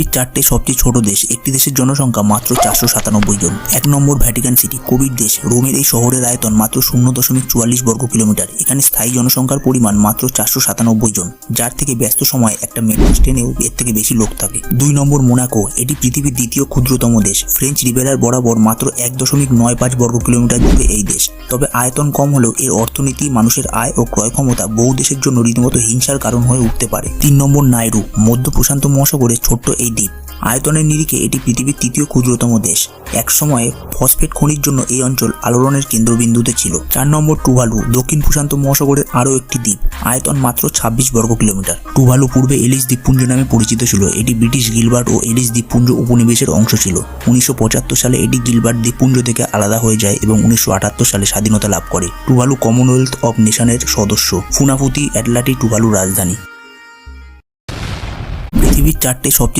পৃথিবীর চারটে সবচেয়ে ছোট দেশ, একটি দেশের জনসংখ্যা মাত্র চারশো সাতানব্বই জন। এক নম্বর ভ্যাটিকান সিটি, কোভিড দেশ, রোমের এই শহরের আয়তন মাত্র শূন্য দশমিক চুয়াল্লিশ বর্গ কিলোমিটার। এখানে স্থায়ী জনসংখ্যার পরিমাণ মাত্র চারশো সাতানব্বই জন, যার থেকে ব্যস্ত সময় একটা মেট্রো ট্রেনেও এর থেকে বেশি লোক থাকে। দুই নম্বর মোনাকো, এটি পৃথিবীর দ্বিতীয় ক্ষুদ্রতম দেশ। ফ্রেঞ্চ রিভেরার বরাবর মাত্র এক দশমিক নয় পাঁচ বর্গ কিলোমিটার জুড়ে এই দেশ। তবে আয়তন কম হলেও এর অর্থনীতি, মানুষের আয় ও ক্রয় ক্ষমতা বহু দেশের জন্য রীতিমতো হিংসার কারণ হয়ে উঠতে পারে। তিন নম্বর নাইরু, মধ্য প্রশান্ত মহাসাগরের ছোট্ট এই দ্বীপ। আয়তনের নিরিখে এটি পৃথিবীর তৃতীয় ক্ষুদ্রতম দেশ। এক সময়ে ফসফেট খনির জন্য এই অঞ্চল আলোড়নের কেন্দ্রবিন্দুতে ছিল। চার নম্বর টুভালু, দক্ষিণ প্রশান্ত মহাসাগরের আরও একটি দ্বীপ। আয়তন মাত্র ছাব্বিশ বর্গ কিলোমিটার। টুভালু পূর্বে এলিস দ্বীপপুঞ্জ নামে পরিচিত ছিল। এটি ব্রিটিশ গিলবার্ট ও এলিস দ্বীপপুঞ্জ উপনিবেশের অংশ ছিল। উনিশশো পঁচাত্তর সালে এটি গিলবার্ট দ্বীপপুঞ্জ থেকে আলাদা হয়ে যায় এবং উনিশশো আটাত্তর সালে স্বাধীনতা লাভ করে। টুভালু কমনওয়েলথ অব নেশনের সদস্য। ফুনাফুতি অ্যাটলান্টিক টুভালু রাজধানী। পৃথিবীর চারটে সবচেয়ে